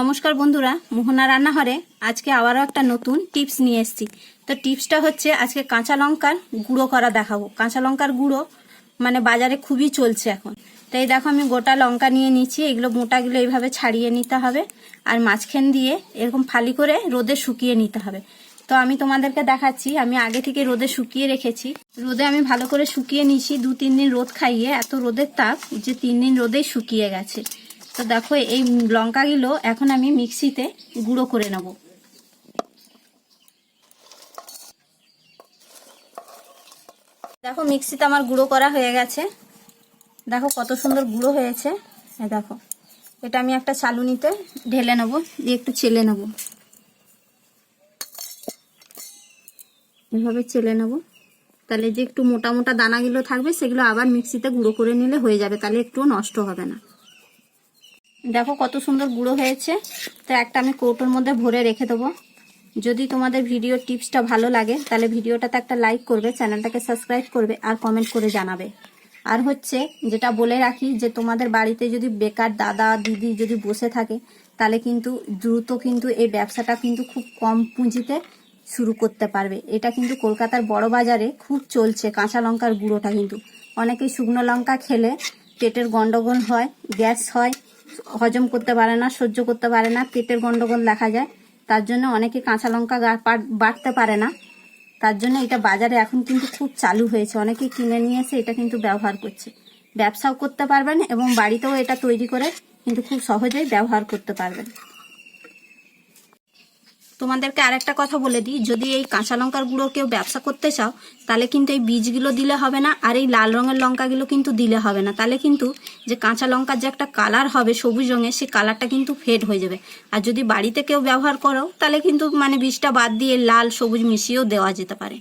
নমস্কার বন্ধুরা, মোহনা রান্নাঘরে আজকে আবারও একটা নতুন টিপস নিয়ে এসেছি। তো টিপসটা হচ্ছে আজকে কাঁচা লঙ্কার গুঁড়ো করা দেখাবো। কাঁচা লঙ্কার গুঁড়ো মানে বাজারে খুবই চলছে এখন। তো এই দেখো আমি গোটা লঙ্কা নিয়ে নিচ্ছি এগুলো মোটাগুলো এইভাবে ছাড়িয়ে নিতে হবে আর মাঝখান দিয়ে এরকম ফালি করে রোদে শুকিয়ে নিতে হবে। তো আমি তোমাদেরকে দেখাচ্ছি, আমি আগে থেকে রোদে শুকিয়ে রেখেছি। রোদে আমি ভালো করে শুকিয়ে নিয়েছি দু তিন দিন রোদ খাইয়ে, এত রোদের তাপ যে তিন দিন রোদেই শুকিয়ে গেছে। তো দেখো, এই লঙ্কাগুলো এখন আমি মিক্সিতে গুঁড়ো করে নেব। দেখো, মিক্সিতে আমার গুঁড়ো করা হয়ে গেছে। দেখো, কত সুন্দর গুঁড়ো হয়েছে। দেখো, এটা আমি একটা চালুনিতে ঢেলে নেব, দিয়ে একটু চেলে নেব। এভাবে চেলে নেব। তাহলে যে একটু মোটা মোটা দানাগুলো থাকবে, সেগুলো আবার মিক্সিতে গুঁড়ো করে নিলে হয়ে যাবে, তাহলে একটু নষ্ট হবে না। দেখো কত সুন্দর গুঁড়ো হয়েছে। তো একটা আমি কৌটোর মধ্যে ভরে রেখে দেবো। যদি তোমাদের ভিডিও টিপসটা ভালো লাগে, তাহলে ভিডিওটাতে একটা লাইক করবে, চ্যানেলটাকে সাবস্ক্রাইব করবে আর কমেন্ট করে জানাবে। আর হচ্ছে যেটা বলে রাখি যে, তোমাদের বাড়িতে যদি বেকার দাদা, দিদি যদি বসে থাকে, তাহলে কিন্তু দ্রুত কিন্তু এই ব্যবসাটা কিন্তু খুব কম পুঁজিতে শুরু করতে পারবে। এটা কিন্তু কলকাতার বড় বাজারে খুব চলছে, কাঁচা লঙ্কার গুঁড়োটা কিন্তু। অনেকেই শুকনো লঙ্কা খেলে পেটের গন্ডগোল হয়, গ্যাস হয় হজম করতে পারে না, সহ্য করতে পারে না, পেটের গন্ডগোল দেখা যায়। তার জন্য অনেকে কাঁচা লঙ্কা বাড়তে পারে না। তার জন্য এটা বাজারে এখন কিন্তু খুব চালু হয়েছে। অনেকে কিনে নিয়ে এসে এটা কিন্তু ব্যবহার করছে। ব্যবসাও করতে পারবেন এবং বাড়িতেও এটা তৈরি করে কিন্তু খুব সহজেই ব্যবহার করতে পারবেন। তোমাদেরকে আর একটা কথা বলে দিই। যদি এই কাঁচা লঙ্কার গুঁড়ো কেউ ব্যবসা করতে চাও, তাহলে কিন্তু এই বীজগুলো দিলে হবে না, আর এই লাল রঙের লঙ্কাগুলো কিন্তু দিলে হবে না। তাহলে কিন্তু যে কাঁচা লঙ্কার যে একটা কালার হবে সবুজ রঙের সেই কালারটা কিন্তু ফেড হয়ে যাবে। আর যদি বাড়িতে কেউ ব্যবহার করো, তাহলে কিন্তু মানে বীজটা বাদ দিয়ে লাল সবুজ মিশিয়েও দেওয়া যেতে পারে।